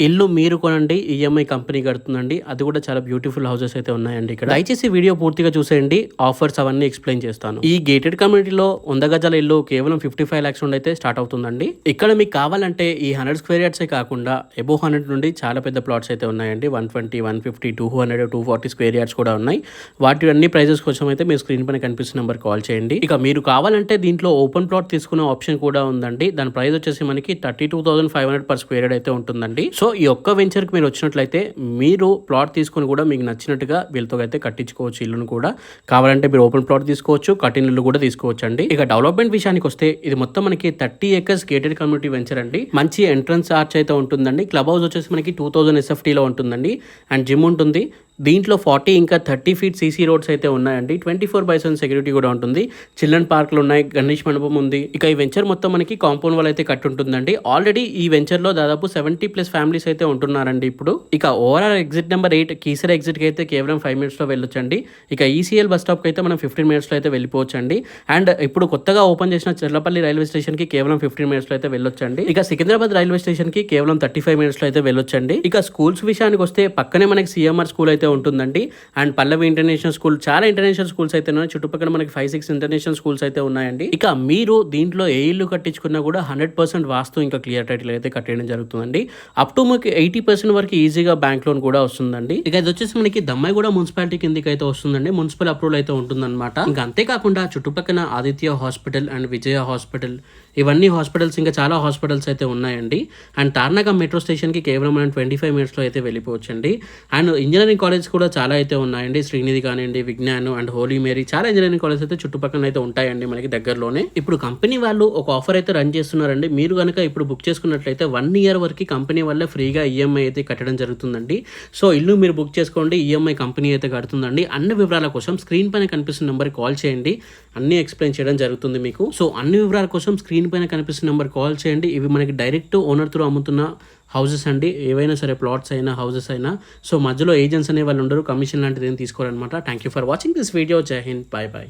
ఇల్లు మీరు కొనండి ఈఎంఐ కంపెనీ కడుతుందండి. అది కూడా చాలా బ్యూటిఫుల్ హౌసెస్ అయితే ఉన్నాయండి ఇక్కడ. దయచేసి వీడియో పూర్తిగా చూసేయండి. ఆఫర్స్ అవన్నీ ఎక్స్ప్లెయిన్ చేస్తాను. ఈ గేటెడ్ కమ్యూనిటీలో వంద గజాల ఇల్లు కేవలం ఫిఫ్టీ ఫైవ్ లాక్స్ నుండి అయితే స్టార్ట్ అవుతుందండి. ఇక్కడ మీకు కావాలంటే ఈ హండ్రెడ్ స్క్వేర్ యార్డ్సే కాకుండా ఎబో హండ్రెడ్ నుండి చాలా పెద్ద ప్లాట్స్ అయితే ఉన్నాయండి. One twenty one fifty two hundred two forty square yards కూడా ఉన్నాయి. వాటి అన్ని ప్రైజెస్ కోసం అయితే మీరు స్క్రీన్ పైన కనిపిస్తున్న నెంబర్ కాల్ చేయండి. ఇక మీరు కావాలంటే దీంట్లో ఓపెన్ ప్లాట్ తీసుకునే ఆప్షన్ కూడా ఉందండి. దాని ప్రైస్ వచ్చేసి మనకి thirty two thousand five hundred per square yard అయితే ఉంటుందండి. సో సో ఈ ఒక్క వెంచర్కి మీరు వచ్చినట్లయితే మీరు ప్లాట్ తీసుకుని కూడా మీకు నచ్చినట్టుగా వీళ్ళతో అయితే కట్టించుకోవచ్చు ఇల్లును కూడా. కావాలంటే మీరు ఓపెన్ ప్లాట్ తీసుకోవచ్చు కట్టిన ఇల్లు కూడా తీసుకోవచ్చు అండి ఇక డెవలప్మెంట్ విషయానికి వస్తే ఇది మొత్తం మనకి thirty acres gated community venture అండి. మంచి ఎంట్రన్స్ ఆర్చ్ అయితే ఉంటుందండి. క్లబ్ హౌస్ వచ్చేసి మనకి టూ థౌసండ్ ఎస్ఎఫ్టీలో ఉంటుందండి. అండ్ జిమ్ ఉంటుంది. దీంట్లో ఫార్టీ ఇంకా థర్టీ ఫీట్ సీసీ రోడ్స్ అయితే ఉన్నాయండి. Twenty four by seven security కూడా ఉంటుంది. చిల్డ్రన్ పార్క్లు ఉన్నాయి గణేష్ మండపం ఉంది. ఇక ఈ వెంచర్ మొత్తం మనకి కాంపౌండ్ వాల్ అయితే కట్టి ఉంటుందండి ఆల్రెడీ ఈ వెంచర్లో దాదాపు సెవెంటీ ప్లస్ ఫ్యామిలీస్ అయితే ఉంటున్నారండి ఇప్పుడు. ఇక overall exit number eight Keesara ఎగ్జిట్కి అయితే కేవలం ఫైవ్ మినిట్స్లో వెళ్ళొచ్చండి. ఇక ఈసీఎల్ బస్ స్టాప్కి అయితే మనం ఫిఫ్టీన్ మినిట్స్లో అయితే వెళ్ళిపోవచ్చండి. అండ్ ఇప్పుడు కొత్తగా ఓపెన్ చేసిన చెర్లపల్లి రైల్వే స్టేషన్కి కేవలం ఫిఫ్టీన్ మినిట్స్లో అయితే వెళ్ళొచ్చండి. ఇక సికింద్రాబాద్ రైల్వే స్టేషన్కి కేవలం థర్టీ ఫైవ్ మినిట్స్లో అయితే వెళ్ళొచ్చండి. ఇక స్కూల్స్ విషయానికి వస్తే పక్కనే మనకి సిఎంఆర్ స్కూల్ అయితే ఉంటుందండి. అండ్ పల్లవి ఇంటర్నేషనల్ స్కూల్ చాలా ఇంటర్నేషనల్ స్కూల్స్ అయితే ఉన్నాయి. చుట్టుపక్కల మనకి ఫైవ్ సిక్స్ ఇంటర్నేషనల్ స్కూల్స్ అయితే ఉన్నాయండి. ఇక మీరు దీంట్లో ఏ ఇల్లు కట్టించుకున్నా కూడా హండ్రెడ్ పర్సెంట్ వాస్తు ఇంకా క్లియర్ టైటిల్ అయితే కట్టేయడం జరుగుతుందండి. అప్ టు మనకి ఎయిటీ పర్సెంట్ వరకు ఈజీగా బ్యాంక్ లోన్ కూడా వస్తుందండి. ఇక ఇది వచ్చేసి మనకి దమ్మాయి కూడా మున్సిపాలిటీ కిందకి అయితే వస్తుందండి. మున్సిపల్ అప్రూవల్ అయితే ఉంటుందన్నమాట. ఇంకా అంతేకాకుండా చుట్టుపక్కల Aditya hospital and Vijaya hospital ఇవన్నీ హాస్పిటల్స్ ఇంకా చాలా హాస్పిటల్స్ అయితే ఉన్నాయండి. అండ్ తార్నాక మెట్రో స్టేషన్కి కేవలం మనం ట్వంటీ ఫైవ్ మినిట్స్లో అయితే వెళ్ళిపోవచ్చండి. అండ్ ఇంజనీరింగ్ కాలేజ్ కూడా చాలా అయితే ఉన్నాయండి. శ్రీనిధి కానివ్వండి విజ్ఞాన్ అండ్ హోలీ మేరీ చాలా ఇంజనీరింగ్ కాలేజ్ అయితే చుట్టుపక్కల అయితే ఉంటాయండి మనకి దగ్గరలోనే. ఇప్పుడు కంపెనీ వాళ్ళు ఒక ఆఫర్ అయితే రన్ చేస్తున్నారండి. మీరు కనుక ఇప్పుడు బుక్ చేసుకున్నట్లయితే వన్ ఇయర్ వరకు కంపెనీ వల్ల ఫ్రీగా ఈఎంఐ అయితే కట్టడం జరుగుతుందండి. సో ఇల్లు మీరు బుక్ చేసుకోండి ఈఎంఐ కంపెనీ అయితే కడుతుందండి. అన్ని వివరాల కోసం స్క్రీన్ పైన కనిపిస్తున్న నెంబర్కి కాల్ చేయండి. అన్ని ఎక్స్ప్లెయిన్ చేయడం జరుగుతుంది మీకు. సో అన్ని వివరాల కోసం స్క్రీన్ పైన కనిపిస్తున్న నెంబర్ కాల్ చేయండి. ఇవి మనకి డైరెక్ట్ ఓనర్ త్రూ అమ్ముతున్న హౌసెస్ అండి ఏవైనా సరే ప్లాట్స్ అయినా హౌసెస్ అయినా. సో మధ్యలో ఏజెంట్స్ అనే వాళ్ళు ఉండరు కమిషన్ లాంటిది ఏం తీసుకోరనమాట thank you for watching this video Jai Hind bye bye